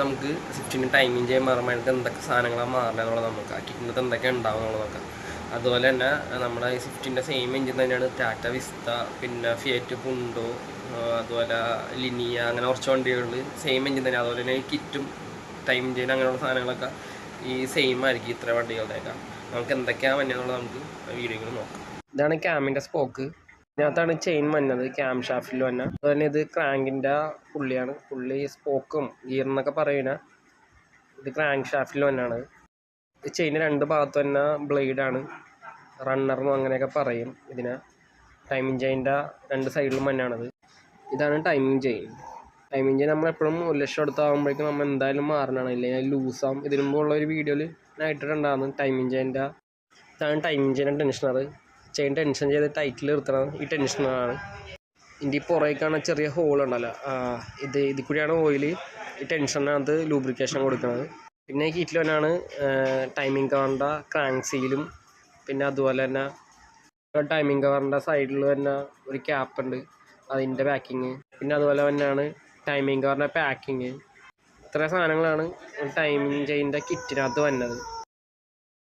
നമുക്ക് സിഫ്റ്റിന്റെ ടൈമിങ് ചെയ്യാൻ മാറുമ്പോൾ എന്തൊക്കെ സാധനങ്ങളാണ് മാറണത് എന്നുള്ളത് നമുക്ക് കിറ്റിനകത്ത് എന്തൊക്കെ ഉണ്ടാവും എന്നുള്ളത് നോക്കാം. അതുപോലെ തന്നെ നമ്മുടെ ഈ സ്വിഫ്റ്റിന്റെ സെയിം എഞ്ചിൻ തന്നെയാണ് ടാറ്റ വിസ്ത പിന്നെ ഫിയറ്റ് പുണ്ടോ അതുപോലെ ലിനിയ അങ്ങനെ കുറച്ച് വണ്ടികളിൽ സെയിം എഞ്ചിൻ തന്നെ. അതുപോലെ തന്നെ കിറ്റും ടൈം ചെയ്യാൻ അങ്ങനെയുള്ള സാധനങ്ങളൊക്കെ ഈ സെയിം ആയിരിക്കും ഇത്ര വണ്ടികളുടെയൊക്കെ. നമുക്ക് എന്തൊക്കെയാണ് വന്നതെന്നുള്ളത് നമുക്ക് വീഡിയോയിൽ നോക്കാം. ഇതാണ് ക്യാമിന്റെ സ്പോക്ക്. ഇതിനകത്താണ് ചെയിൻ വന്നത് ക്യാം ഷാഫ്റ്റിൽ വന്ന. അതുപോലെ ഇത് ക്രാങ്കിന്റെ പുള്ളിയാണ്. പുള്ളി സ്പോക്കും ഗിയർ എന്നൊക്കെ പറയുന്ന ഇത് ക്രാങ്ക് ഷാഫ്റ്റിൽ വന്നാണ്. ചെയിന്റെ രണ്ട് ഭാഗത്ത് തന്നെ ബ്ലേഡാണ് റണ്ണറും അങ്ങനെയൊക്കെ പറയും ഇതിനെ. ടൈമിങ് ചെയിന്റെ രണ്ട് സൈഡിലും വന്നാണത് ഇതാണ് ടൈമിങ് ചെയിൻ ടൈമിങ് ചെയിൻ നമ്മളെപ്പോഴും ഒരു ലക്ഷം അടുത്താകുമ്പോഴേക്കും നമ്മൾ എന്തായാലും മാറണമാണ് ഇല്ലെങ്കിൽ ലൂസാകും ഇതിനുമ്പോൾ മുമ്പുള്ള ഒരു വീഡിയോയിൽ ഞാൻ ഇട്ടിട്ടുണ്ടായിരുന്നു ടൈമിങ് ചെയിന്റെ ഇതാണ് ടൈമിങ് ചെയിന്റെ ടെൻഷനർ ചെയിൻ ടെൻഷൻ ചെയ്ത് ടൈറ്റിൽ നിർത്തണം. ഈ ടെൻഷനാണ് ഇതിന്റെ ഈ പുറകേക്കാണ് ചെറിയ ഹോൾ ഉണ്ടല്ലോ. ആ, ഇത് ഇതിൽ കൂടിയാണ് ഓയിൽ ഈ ടെൻഷനകത്ത് ലൂബ്രിക്കേഷൻ കൊടുക്കുന്നത്. പിന്നെ ഈ കീറ്റിൽ തന്നെയാണ് ടൈമിംഗ് കവറിന്റെ ക്രാങ്ക് സീലും പിന്നെ അതുപോലെ തന്നെ ടൈമിംഗ് കവറിന്റെ സൈഡിൽ തന്നെ ഒരു ക്യാപ്പ് ഉണ്ട്. അതിന്റെ പാക്കിങ് പിന്നെ അതുപോലെ തന്നെയാണ് ടൈമിംഗ് കവറിന്റെ പാക്കിങ് ഇത്ര സാധനങ്ങളാണ് ടൈമിംഗ് ചെയിന്റെ കിറ്റിനകത്ത് വന്നത്.